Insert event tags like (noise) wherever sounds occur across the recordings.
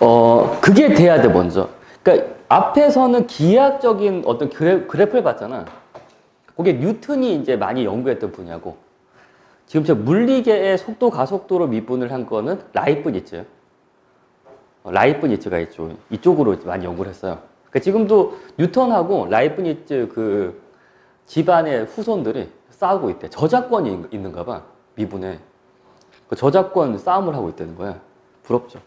어, 그게 돼야 돼, 먼저. 그러니까 앞에서는 기하학적인 어떤 그래, 그래프를 봤잖아. 그게 뉴턴이 이제 많이 연구했던 분야고. 지금 저 물리계의 속도 가속도로 미분을 한 거는 라이프니츠. 어, 라이프니츠가 이쪽, 이쪽으로 많이 연구를 했어요. 그러니까 지금도 뉴턴하고 라이프니츠 그 집안의 후손들이 싸우고 있대. 저작권이 있- 있는가 봐. 미분에. 그 저작권 싸움을 하고 있다는 거야. 부럽죠.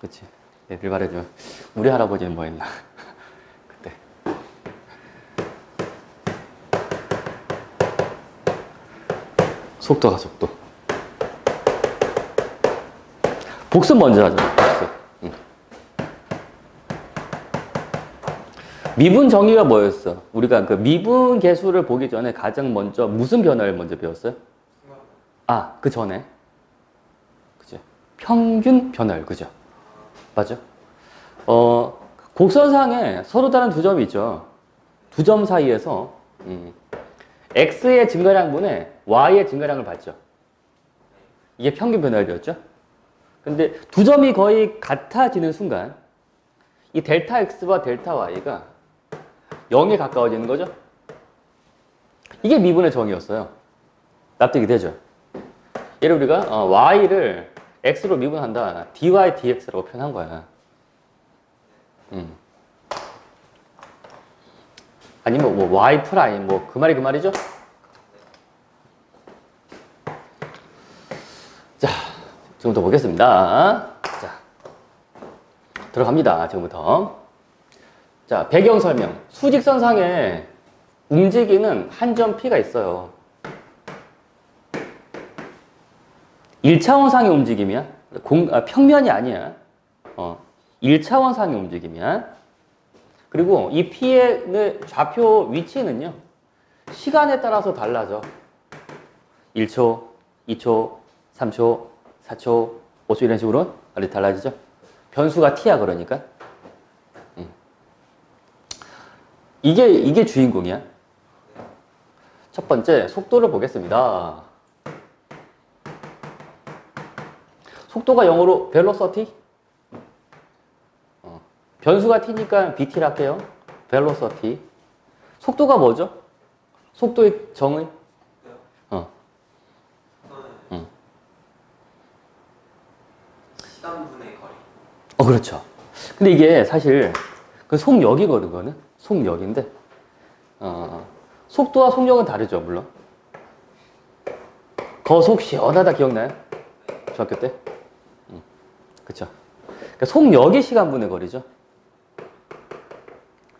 그치. 애들 말해줘. 우리 할아버지는 뭐 했나. (laughs) 그때. 속도가 속도. 복습 먼저 하자. 복습. 응. 미분 정의가 뭐였어? 우리가 그 미분 계수를 보기 전에 가장 먼저 무슨 변화를 먼저 배웠어요? 아, 그 전에. 그죠? 평균 변화율, 그죠? 맞죠? 어, 곡선상에 서로 다른 두 점이 있죠. 두 점 사이에서, 음, x의 증가량분에 y의 증가량을 받죠. 이게 평균 변화율이었죠? 근데 두 점이 거의 같아지는 순간, 이 델타 x와 델타 y가 0에 가까워지는 거죠? 이게 미분의 정의였어요. 납득이 되죠? 예를 우리가 어, y를 x로 미분한다. dy dx라고 표현한 거야. 음. 아니면 뭐 y 프라임 뭐 그 말이 그 말이죠? 자, 지금부터 보겠습니다. 자, 들어갑니다. 지금부터. 자, 배경 설명. 수직선상에 움직이는 한 점 P가 있어요. 1차원상의 움직임이야. 공, 아, 평면이 아니야. 어, 1차원상의 움직임이야. 그리고 이 P의 좌표 위치는요, 시간에 따라서 달라져. 1초, 2초, 3초, 4초, 5초 이런 식으로 달라지죠. 변수가 T야, 그러니까. 음. 이게, 이게 주인공이야. 첫 번째, 속도를 보겠습니다. 속도가 영어로 velocity. 어, 변수가 t니까 bt라 할게요. velocity. 속도가 뭐죠? 속도의 정의? 어, 응. 시간분의 거리. 어, 그렇죠. 근데 이게 사실 그 속력이거든, 그거는. 속력인데, 어, 속도와 속력은 다르죠, 물론. 거속 시원하다 기억나요? 중학교 때? 응. 그쵸. 그러니까 속력이 시간분의 거리죠.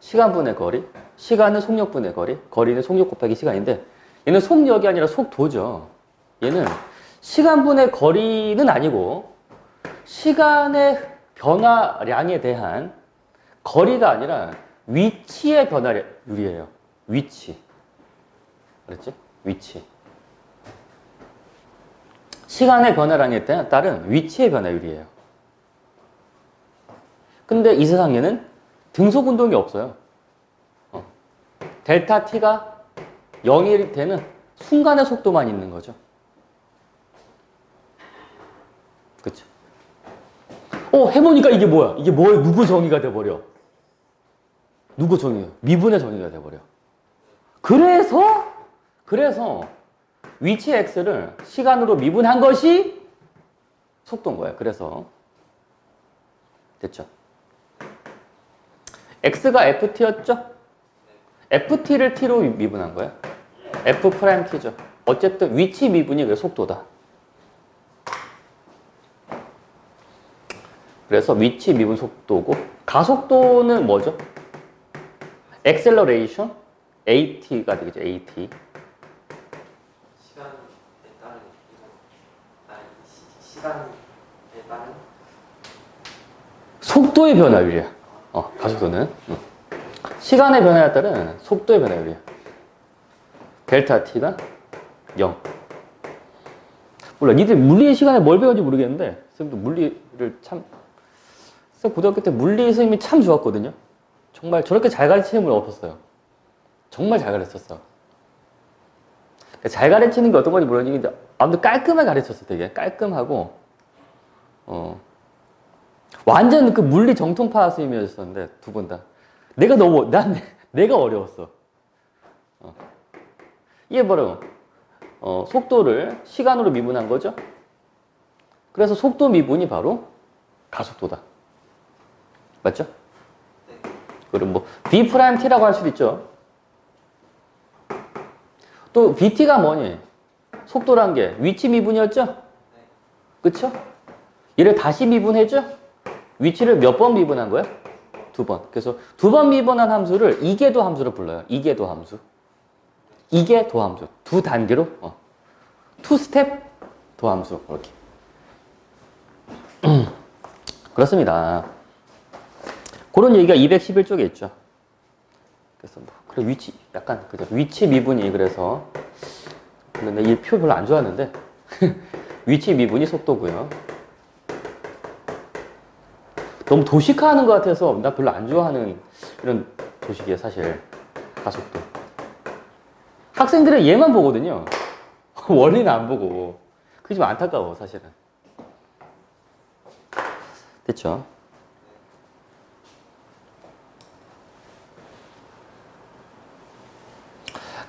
시간분의 거리. 시간은 속력분의 거리. 거리는 속력 곱하기 시간인데, 얘는 속력이 아니라 속도죠. 얘는 시간분의 거리는 아니고, 시간의 변화량에 대한 거리가 아니라 위치의 변화율이에요. 위치. 그랬지? 위치. 시간의 변화량에 따- 따른 위치의 변화율이에요. 근데 이 세상에는 등속 운동이 없어요. 어. 델타 t가 0이 되는 순간의 속도만 있는 거죠. 그쵸? 어, 해보니까 이게 뭐야? 이게 뭐야? 누구 정의가 돼버려? 누구 정의야? 미분의 정의가 돼버려. 그래서, 그래서 위치 x를 시간으로 미분한 것이 속도인 거야. 그래서. 됐죠? X가 ft였죠? ft를 t로 미분한 거야. f 프라임 t죠. 어쨌든 위치 미분이 그 속도다. 그래서 위치 미분 속도고 가속도는 뭐죠? acceleration at가 되겠죠. at. 시간에 따른. 아니 시, 시간에 따른 속도의 변화율이야. 어, 가속도는. 응. 시간의 변화에 따른 속도의 변화율이야. 델타 t가 0. 몰라. 니들 물리 시간에 뭘 배웠는지 모르겠는데, 선생님도 물리를 참, 고등학교 때 물리 선생님이 참 좋았거든요. 정말 저렇게 잘 가르치는 분 없었어요. 정말 잘 가르쳤어. 그러니까 잘 가르치는 게 어떤 건지 모르겠는데, 아무튼 깔끔하게 가르쳤어, 되게. 깔끔하고, 어, 완전 그 물리 정통파 선생님이었었는데 두 분 다. 내가 너무 난 (laughs) 내가 어려웠어. 어. 이게 바로 어, 속도를 시간으로 미분한 거죠. 그래서 속도 미분이 바로 가속도다. 맞죠? 그럼 뭐 v 프라임 t라고 할 수도 있죠. 또 vt가 뭐니? 속도란 게 위치 미분이었죠? 그쵸? 얘를 다시 미분해줘? 위치를 몇 번 미분한 거야? 두 번. 그래서 두 번 미분한 함수를 이계도 함수로 불러요. 이계도 함수. 이계도 함수. 두 단계로, 어. 투 스텝 도 함수. 이렇게. (clears throat) 그렇습니다. 그런 얘기가 211쪽에 있죠. 그래서 뭐, 그래, 위치, 약간, 그죠. 위치 미분이 그래서, 근데 이 표 별로 안 좋아하는데, (laughs) 위치 미분이 속도고요. 너무 도식화하는 것 같아서 나 별로 안 좋아하는 이런 도식이에요, 사실. 가속도. 학생들은 얘만 보거든요. (laughs) 원리는 안 보고. 그게 좀 안타까워, 사실은. 됐죠?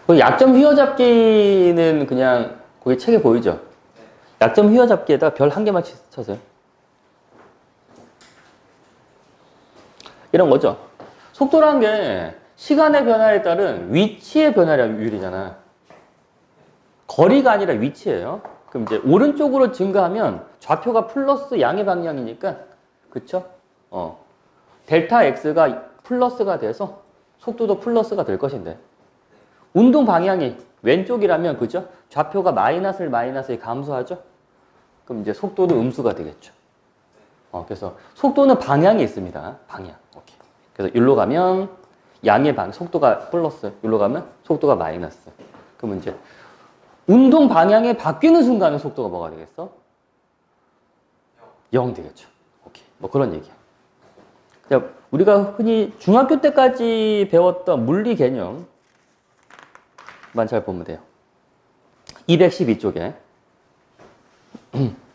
그 약점 휘어잡기는 그냥 거기 책에 보이죠? 약점 휘어잡기에다 별 한 개만 치- 쳐세요. 이런 거죠. 속도란 게 시간의 변화에 따른 위치의 변화율이잖아. 거리가 아니라 위치예요. 그럼 이제 오른쪽으로 증가하면 좌표가 플러스 양의 방향이니까 그쵸? 어. 델타 x가 플러스가 돼서 속도도 플러스가 될 것인데 운동 방향이 왼쪽이라면 그죠? 좌표가 마이너스를 마이너스에 감소하죠? 그럼 이제 속도도 음수가 되겠죠. 어, 그래서 속도는 방향이 있습니다. 방향. 오케이. 그래서 일로 가면 양의 방, 속도가 플러스, 일로 가면 속도가 마이너스. 그러면 이제 운동 방향이 바뀌는 순간은 속도가 뭐가 되겠어? 0 되겠죠. 오케이. 뭐 그런 얘기야. 우리가 흔히 중학교 때까지 배웠던 물리 개념만 잘 보면 돼요. 212쪽에. (clears throat)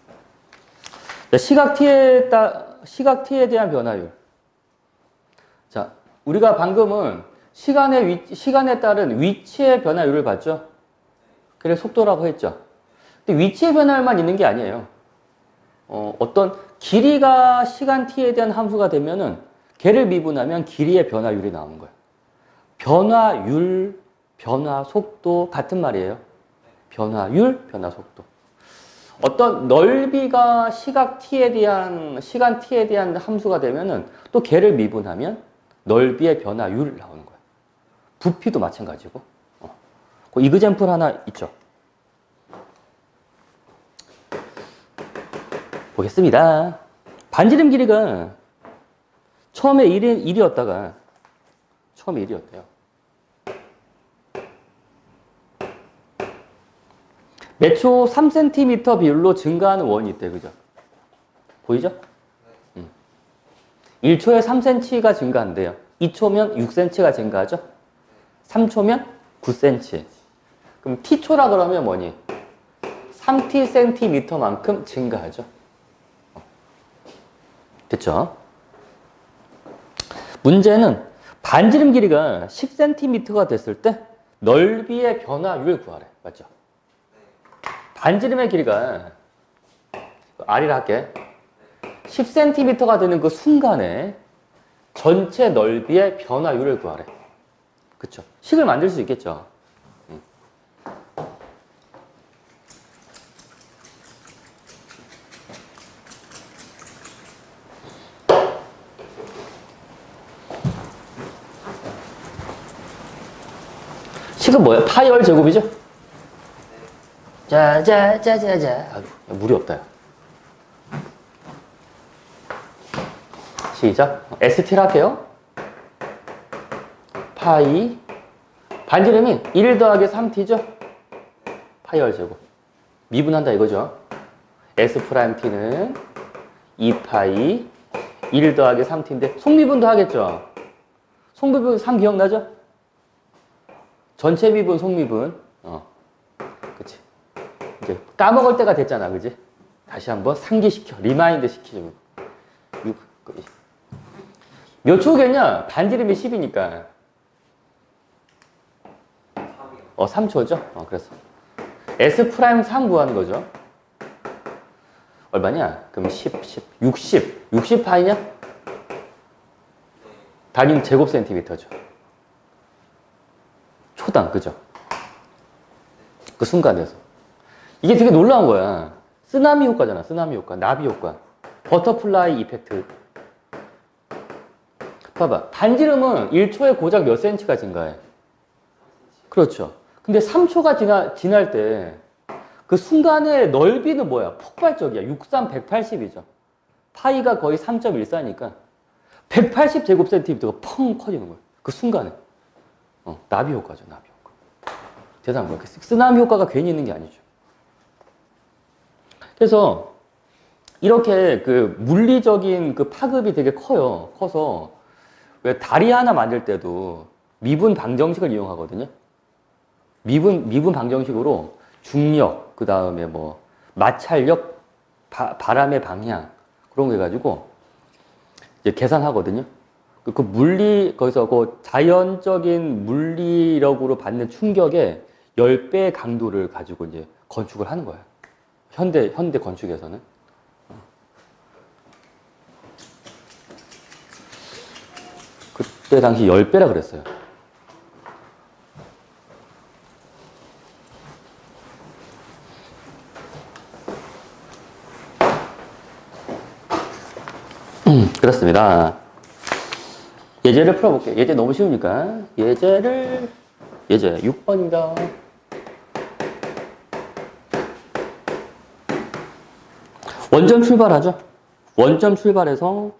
시각 t에 따, 시각 t에 대한 변화율. 자, 우리가 방금은 시간의 위, 시간에 따른 위치의 변화율을 봤죠? 그래 속도라고 했죠. 근데 위치의 변화율만 있는 게 아니에요. 어, 어떤 길이가 시간 t에 대한 함수가 되면은 걔를 미분하면 길이의 변화율이 나오는 거예요. 변화율, 변화 속도 같은 말이에요. 변화율, 변화 속도. 어떤 넓이가 시각 t에 대한 시간 t에 대한 함수가 되면은 또 걔를 미분하면 넓이의 변화율 나오는 거예요. 부피도 마찬가지고. 어. 그 이그젠플 하나 있죠. 보겠습니다. 반지름 길이가 처음에 1이, 1이었다가 처음에 1이었대요. 매초 3cm 비율로 증가하는 원이 있대, 그죠? 보이죠? 음. 1초에 3cm가 증가한대요. 2초면 6cm가 증가하죠? 3초면 9cm. 그럼 t초라 그러면 뭐니? 3tcm만큼 증가하죠. 됐죠? 문제는 반지름 길이가 10cm가 됐을 때 넓이의 변화율 구하래. 맞죠? 반지름의 길이가 R이라 할게. 10cm가 되는 그 순간에 전체 넓이의 변화율을 구하래. 그쵸? 식을 만들 수 있겠죠? 음. 식은 뭐야? 파열 제곱이죠? 자자자자자. 아유, 물이 없다. 야. 시작. ST를 할게요. 파이. 반지름이 1 더하기 3t죠? 파이 열 제곱. 미분한다 이거죠. S 프라임 t는 2파이 1 더하기 3t인데 속미분도 하겠죠? 속미분 3 기억나죠? 전체 미분, 속미분. 어. 이제 까먹을 때가 됐잖아, 그지? 다시 한번 상기시켜, 리마인드 시키죠. 6. 몇 초겠냐? 반지름이 10이니까. 3이요. 어, 3초죠? 어, 그래서. S 프라임 3 구하는 거죠. 얼마냐? 그럼 10, 10, 60. 60 파이냐? 네. 단위 제곱 센티미터죠. 초당, 그죠? 그 순간에서. 이게 되게 놀라운 거야. 쓰나미 효과잖아, 쓰나미 효과. 나비 효과. 버터플라이 이펙트. 봐봐. 반지름은 1초에 고작 몇 센치가 증가해? 그렇죠. 근데 3초가 지나, 지날 때 그 순간의 넓이는 뭐야? 폭발적이야. 63, 180이죠. 파이가 거의 3.14니까 180 제곱센티미터가 펑 커지는 거예요. 그 순간에. 어, 나비 효과죠, 나비 효과. 대단한 거예요. 쓰나미 효과가 괜히 있는 게 아니죠. 그래서 이렇게 그 물리적인 그 파급이 되게 커요. 커서 왜 다리 하나 만들 때도 미분 방정식을 이용하거든요. 미분 미분 방정식으로 중력 그 다음에 뭐 마찰력 바, 바람의 방향 그런 거 해가지고 이제 계산하거든요. 그, 그 물리 거기서 그 자연적인 물리력으로 받는 충격의 10배의 강도를 가지고 이제 건축을 하는 거예요. 현대 현대 건축에서는 그때 당시 10배라 그랬어요. 음, 그렇습니다. 예제를 풀어볼게요. 예제 너무 쉬우니까. 예제를, 예제 6번입니다. 원점 출발하죠. 원점 출발해서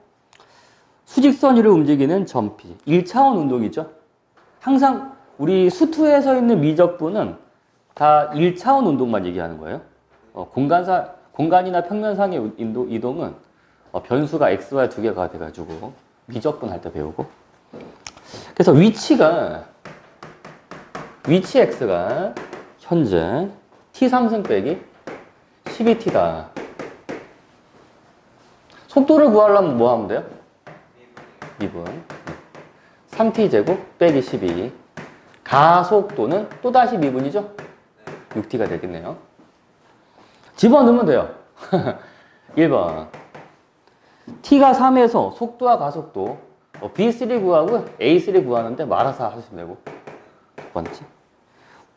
수직선 위를 움직이는 점피. 1차원 운동이죠. 항상 우리 수투에 서 있는 미적분은 다 1차원 운동만 얘기하는 거예요. 어, 공간사, 공간이나 평면상의 인도, 이동은 어, 변수가 x, y 두 개가 돼가지고 미적분 할 때 배우고 그래서 위치가 위치 x가 현재 t 3승 빼기 12t다 속도를 구하려면 뭐 하면 돼요? 미분이요. 2분 3t 제곱 빼기 12 가속도는 또다시 미분이죠? 네. 6t가 되겠네요 집어넣으면 돼요 (laughs) 1번 t가 3에서 속도와 가속도 어, b3 구하고 a3 구하는데 뭐 알아서 하시면 되고 두 번째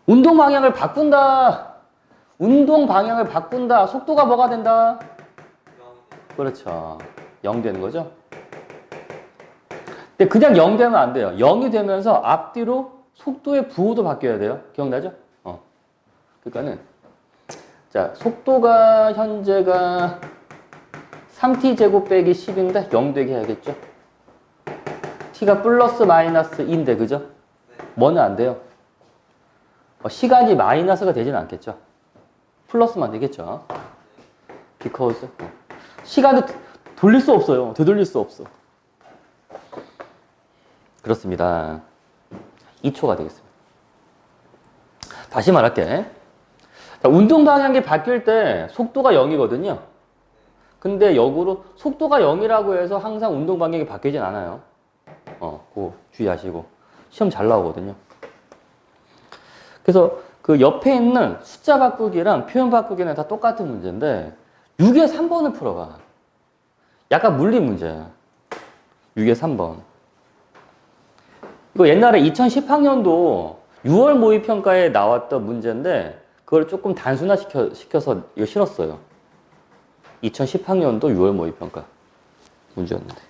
운동 방향을 바꾼다 운동 방향을 바꾼다 속도가 뭐가 된다 0이요. 그렇죠 0 되는 거죠 근데 그냥 0 되면 안 돼요 0이 되면서 앞뒤로 속도의 부호도 바뀌어야 돼요 기억나죠? 어. 그러니까는 자 속도가 현재가 3t 제곱 빼기 10인데 0 되게 해야겠죠? t가 플러스 마이너스 2인데 그죠? 네. 뭐는 안 돼요? 어, 시간이 마이너스가 되진 않겠죠? 플러스만 되겠죠? because 어. 시간을 돌릴 수 없어요. 되돌릴 수 없어. 그렇습니다. 2초가 되겠습니다. 다시 말할게. 자, 운동 방향이 바뀔 때 속도가 0이거든요. 근데 역으로 속도가 0이라고 해서 항상 운동 방향이 바뀌진 않아요. 어, 그거 주의하시고. 시험 잘 나오거든요. 그래서 그 옆에 있는 숫자 바꾸기랑 표현 바꾸기는 다 똑같은 문제인데 6에 3번을 풀어봐. 약간 물리 문제야. 6에 3번. 이거 옛날에 2010학년도 6월 모의평가에 나왔던 문제인데 그걸 조금 단순화 시켜서 이거 실었어요. 2010학년도 6월 모의평가 문제였는데.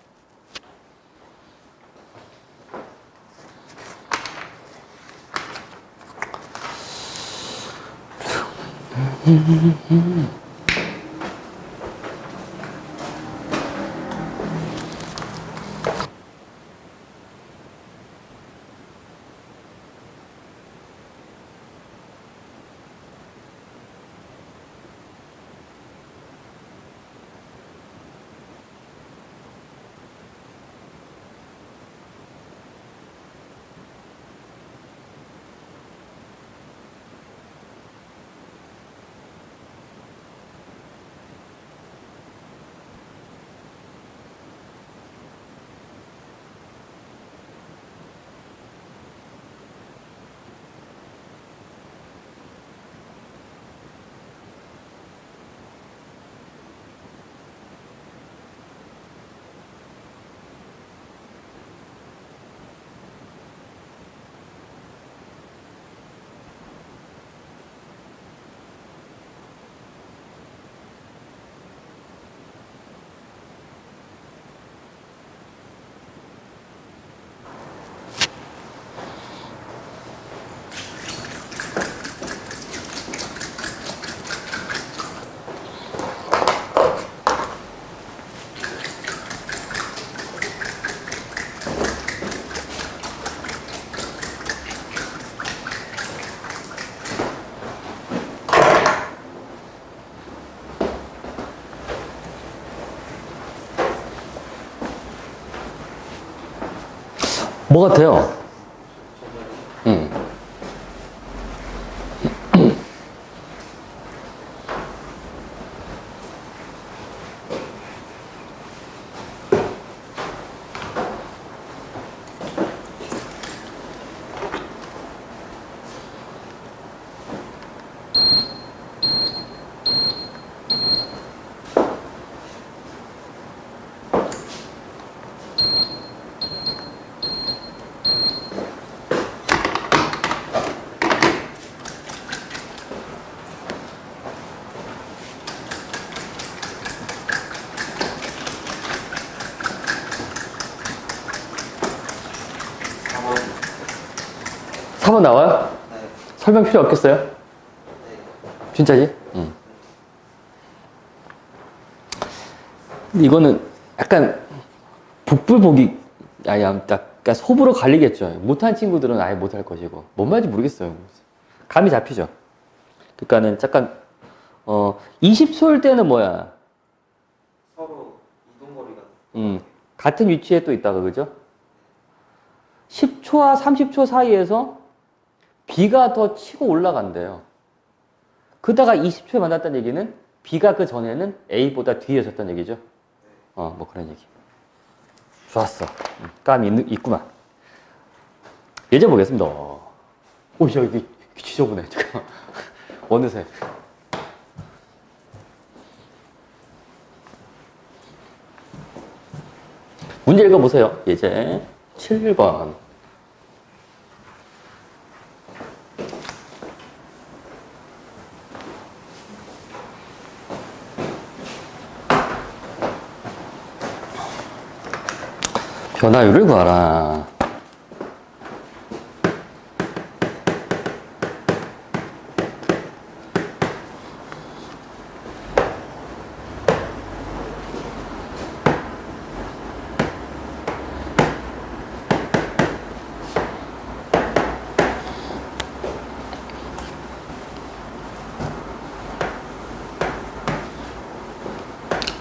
뭐 같아요? 3번 나와요? 네. 설명 필요 없겠어요? 네. 진짜지? 응. 이거는 약간 북불복이 아니 약간 소부로 갈리겠죠. 못한 친구들은 아예 못할 것이고 뭔 말인지 모르겠어요. 감이 잡히죠. 그러니까는 잠깐 어 20초일 때는 뭐야? 서로 이동 거리가 음, 같은 위치에 또 있다가 그죠? 10초와 30초 사이에서 B가 더 치고 올라간대요. 그다가 20초에 만났다는 얘기는 B가 그 전에는 A보다 뒤에 섰다는 얘기죠. 어, 뭐 그런 얘기. 좋았어. 음, 감이 있, 있구만. 예제 보겠습니다. 오, 야, 이게 지저분해. (laughs) 잠깐. 어느새. 문제 읽어보세요. 예제 7번. 변화율을 구하라.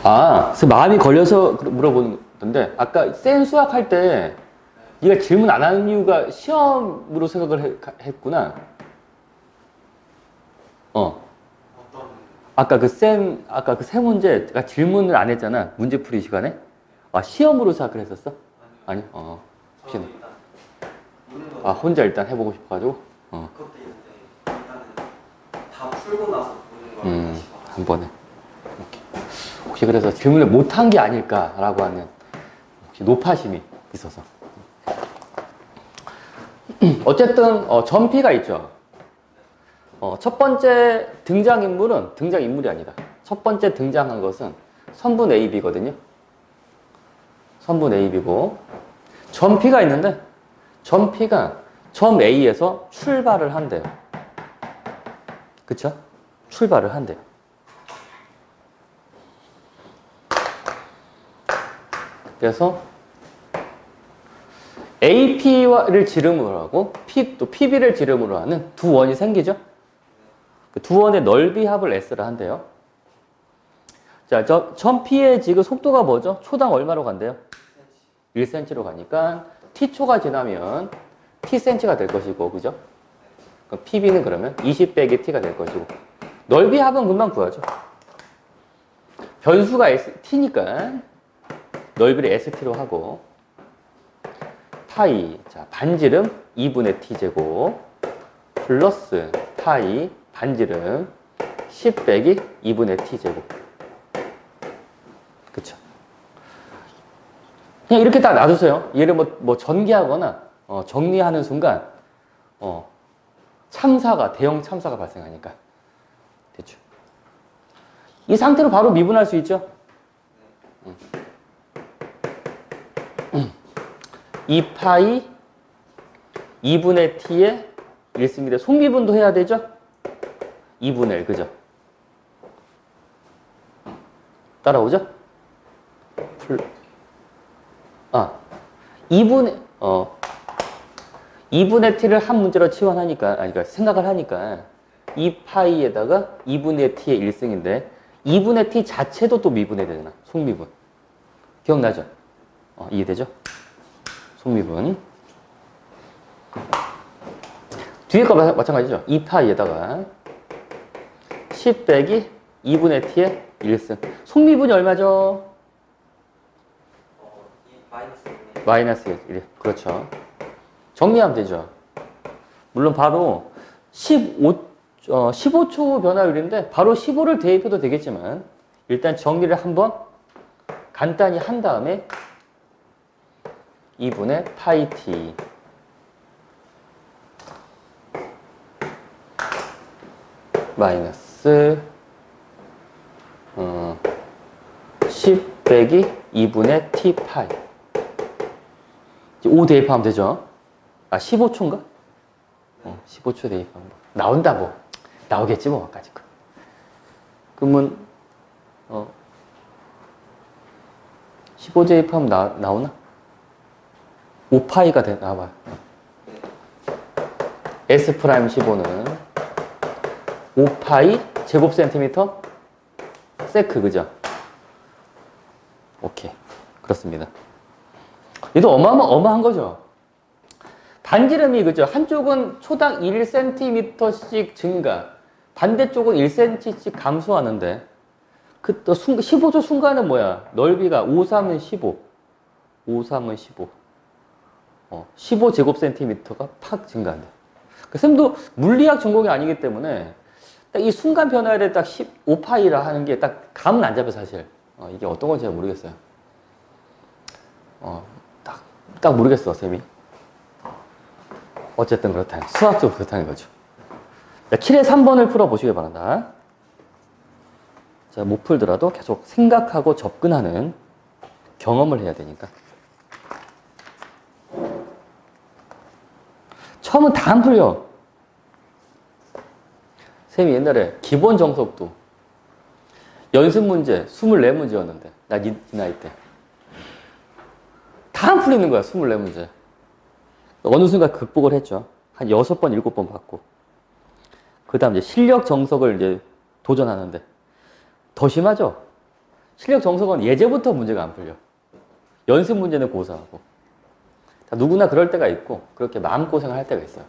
아, 마음이 걸려서 물어보는 건데, 아까 센 수학 할 때, 네가 질문 안 하는 이유가 시험으로 생각을 해- 했구나. 어. 어떤 아까 그 센, 아까 그 세 문제가 질문을 안 했잖아. 문제풀이 시간에. 아, 시험으로 생각을 했었어? 아니요. 아니, 어. 저는 혹시- 일단 무는 거 아, 혼자 일단 해 보고 싶어 가지고. 어. 그것도 있는데 일단은 다 풀고 나서 보는 거랑 음, 다시 한 번에. 이렇게. 혹시 그래서 질문을 못 한 게 아닐까라고 하는 노파심이 있어서. 어쨌든 어, 전피가 있죠. 어, 첫 번째 등장인물은 등장인물이 아니다. 첫 번째 등장한 것은 선분 AB거든요. 선분 AB고 전피가 있는데 전피가 점 A에서 출발을 한대요. 그쵸? 출발을 한대요. 그래서 AP를 지름으로 하고 P, 또 PB를 지름으로 하는 두 원이 생기죠? 그 두 원의 넓이 합을 S를 한대요. 자, 저, 점 P의 지금 속도가 뭐죠? 초당 얼마로 간대요? 1cm로 가니까 T초가 지나면 Tcm가 될 것이고, 그죠? 그럼 PB는 그러면 20 빼기 T가 될 것이고, 넓이 합은 금방 구하죠. 변수가 S, T니까 넓이를 ST로 하고, 타이, 자, 반지름 2분의 T제곱, 플러스 타이, 반지름 10 빼기 2분의 T제곱. 그쵸. 그냥 이렇게 딱 놔두세요. 얘를 뭐, 뭐 전개하거나, 어, 정리하는 순간, 어, 참사가, 대형 참사가 발생하니까. 됐죠. 이 상태로 바로 미분할 수 있죠? 음. 2파이 2분의 t의 1승일에 속미분도 해야 되죠? 2분의 1, 그죠? 따라오죠? 풀, 아, 2분의, 어, 2분의 t를 한 문제로 치환하니까, 아니, 그러니까 생각을 하니까 2파이에다가 2분의 t의 1승인데 2분의 t 자체도 또 미분해야 되잖아. 속미분. 기억나죠? 어, 이해되죠? 속미분. 뒤에 거 마- 마찬가지죠. 2파이에다가 10 빼기 2분의 t의 1승. 속미분이 얼마죠? 어, 이 마이너스 1이 마이너스 1. 그렇죠. 정리하면 되죠. 물론 바로 15, 어, 15초 변화율인데 바로 15를 대입해도 되겠지만 일단 정리를 한번 간단히 한 다음에 2분의 파이 t 마이너스 어, 10 빼기 2분의 t 파이 5 대입하면 되죠. 아, 15초인가? 어, 15초 대입하면. 뭐. 나온다, 뭐. 나오겠지, 뭐, 아까지 거. 그러면, 어, 15 대입하면 나, 나오나? 5파이가 돼, 나와봐. S 프라임 15는 5파이 제곱 센티미터 세크, 그죠? 오케이. 그렇습니다. 얘도 어마어마, 어마한 거죠. 반지름이 그죠? 한쪽은 초당 1cm씩 증가, 반대쪽은 1cm씩 감소하는데, 그또 15초 순간은 뭐야? 넓이가 5, 3은 15, 5, 3은 15, 어, 15제곱센티미터가 팍 증가한대. 그 쌤도 물리학 전공이 아니기 때문에 딱 이 순간 변화를 딱 15파이라 하는 게 딱 감은 안 잡혀 사실. 어, 이게 어떤 건지 잘 모르겠어요. 어, 딱, 딱 모르겠어, 쌤이. 어쨌든 그렇다. 수학적으로 그렇다는 거죠. 자, 킬의 3번을 풀어보시기 바란다. 자, 못 풀더라도 계속 생각하고 접근하는 경험을 해야 되니까. 처음은 다 안 풀려. 쌤이 옛날에 기본 정석도 연습 문제 24문제였는데, 나 이 나이 때. 다 안 풀리는 거야, 24문제. 어느 순간 극복을 했죠. 한 6번, 7번 받고. 그 다음 이제 실력 정석을 이제 도전하는데. 더 심하죠? 실력 정석은 예제부터 문제가 안 풀려. 연습 문제는 고사하고. 자, 누구나 그럴 때가 있고, 그렇게 마음고생을 할 때가 있어요.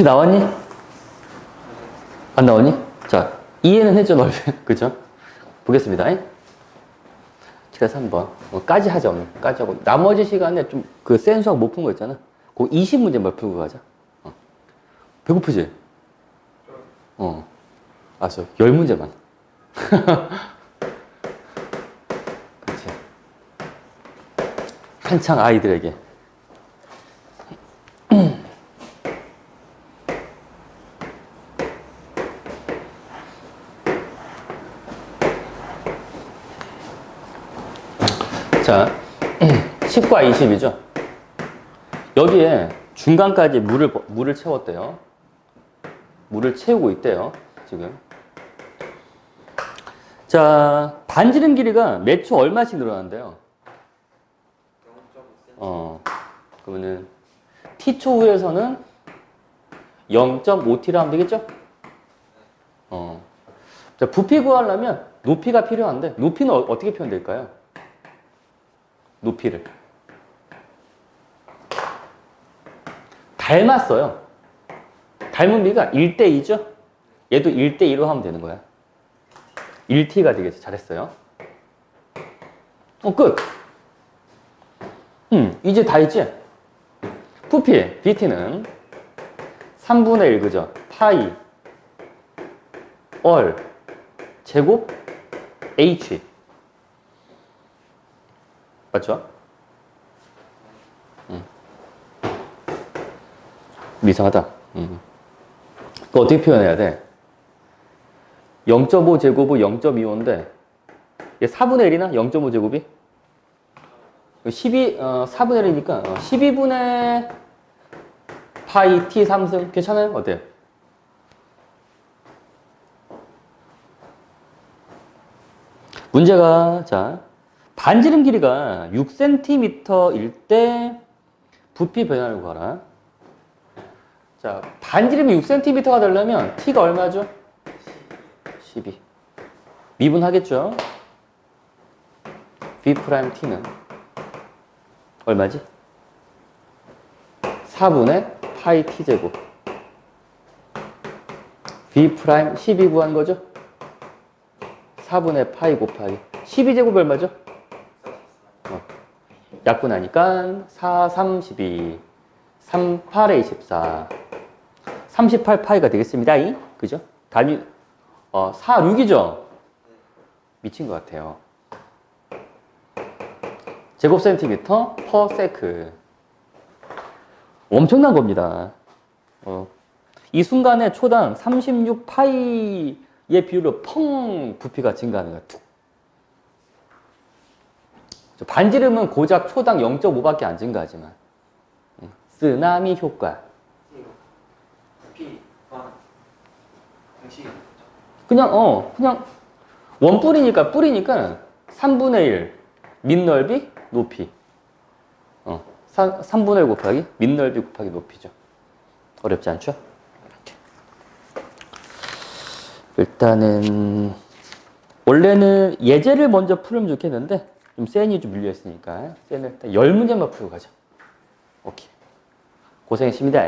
혹시 나왔니? 안 나왔니? 자, 이해는 했죠, 넓이. (laughs) 그죠? 보겠습니다. 그래서 한번, 어, 까지 오늘. 까지 하고. 나머지 시간에 좀 그 센 수학 못 푼 거 있잖아. 그 20문제만 풀고 가자. 어. 배고프지? 어. 알았어. 10문제만. (laughs) 그렇지. 한창 아이들에게. 자, 10과 20이죠. 여기에 중간까지 물을, 물을 채웠대요. 물을 채우고 있대요. 지금. 자, 반지름 길이가 몇 초 얼마씩 늘어난대요? 0.5cm. 어, 그러면은 t초 후에서는 0.5t라 하면 되겠죠? 어. 자, 부피 구하려면 높이가 필요한데 높이는 어, 어떻게 표현될까요? 높이를 닮았어요. 닮은 비가 1대2죠? 얘도 1대2로 하면 되는 거야. 1t가 되겠지. 잘했어요. 어, 끝. 음, 이제 다 했지? 부피, bt는 3분의 1, 그죠? 파이, 얼, 제곱, h. 맞죠? 이상하다. 음. 그거 어떻게 표현해야 돼? 0.5 제곱은 0.25인데, 얘 4분의 1이나? 0.5 제곱이? 12, 어, 4분의 1이니까, 어, 12분의 파이 t 3승. 괜찮아요? 어때요? 문제가, 자, 반지름 길이가 6cm일 때 부피 변화를 구하라. 자, 반지름이 6cm가 되려면 t가 얼마죠? 12. 미분하겠죠? v 프라임 t는 얼마지? 4분의 파이 t 제곱. v 프라임 12 구한 거죠? 4분의 파이 곱하기 12제곱 얼마죠? 어. 약분하니까 4, 32, 3, 8에 24, 38 파이가 되겠습니다. 이 그죠? 답이 어, 4, 6이죠? 미친 것 같아요. 제곱 센티미터 퍼 세크. 엄청난 겁니다. 어, 이 순간에 초당 36 파이의 비율로 펑 부피가 증가하는. 툭. 저 반지름은 고작 초당 0.5밖에 안 증가하지만 음, 쓰나미 효과. 이거 부피 구하는 공식이 뭐죠? 그냥 어 그냥 원 뿌리니까 뿌리니까 3분의 1 밑넓이 높이. 어 3, 3분의 1 곱하기 밑넓이 곱하기 높이죠. 어렵지 않죠? 일단은 원래는 예제를 먼저 풀면 좋겠는데 좀 센이 좀 밀려 있으니까 센을 일단 열 문제만 풀고 가죠. 오케이. 고생했습니다